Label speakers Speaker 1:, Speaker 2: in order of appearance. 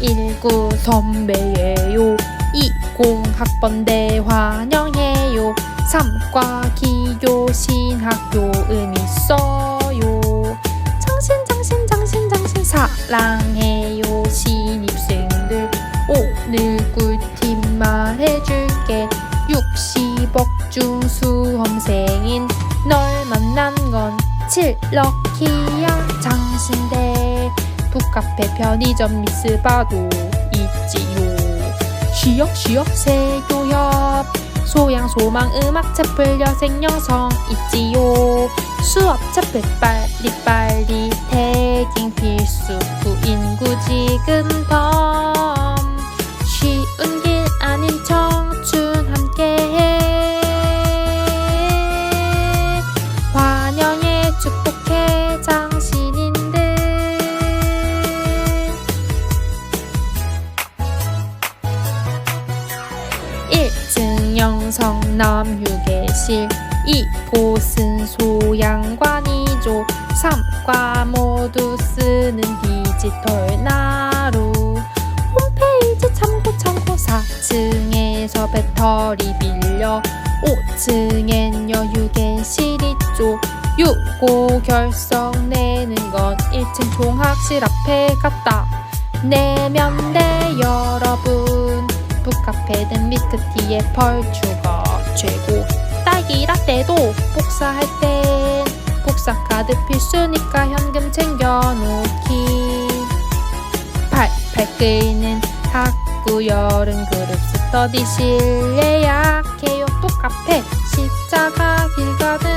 Speaker 1: 19 선배예요. 20 학번대 환영해요. 3과 기교 신학교 음 있어요. 장신 장신 장신 장신 사랑해요. 신입생들 오늘 꿀팁 말해줄게. 60억 중 수험생인 널 만난 건 칠럭키야. 장신대 북카페 편의점 미스 봐도 있지요. 쉬역쉬역 세교협. 소양 소망 음악 채플 여생 여성 있지요. 수업 채플 빨리 빨리 태깅 필수 구인구 지금 덤 영성 남 휴게실 이곳은 소양관이죠. 3과 모두 쓰는 디지털 나루. 홈페이지 참고 참고 4층에서 배터리 빌려 5층엔 여휴게실 있죠. 요거 결석 내는 건 1층 종합실 앞에 갔다 내면 돼 여러분 북카페든 밀크티에 펄추가 최고. 딸기 라떼도 복사할 땐 복사 카드 필수니까 현금 챙겨놓기. 팔팔 끓는 학구 여름 그룹 스터디실 예약해요 북카페. 십자가 길 가도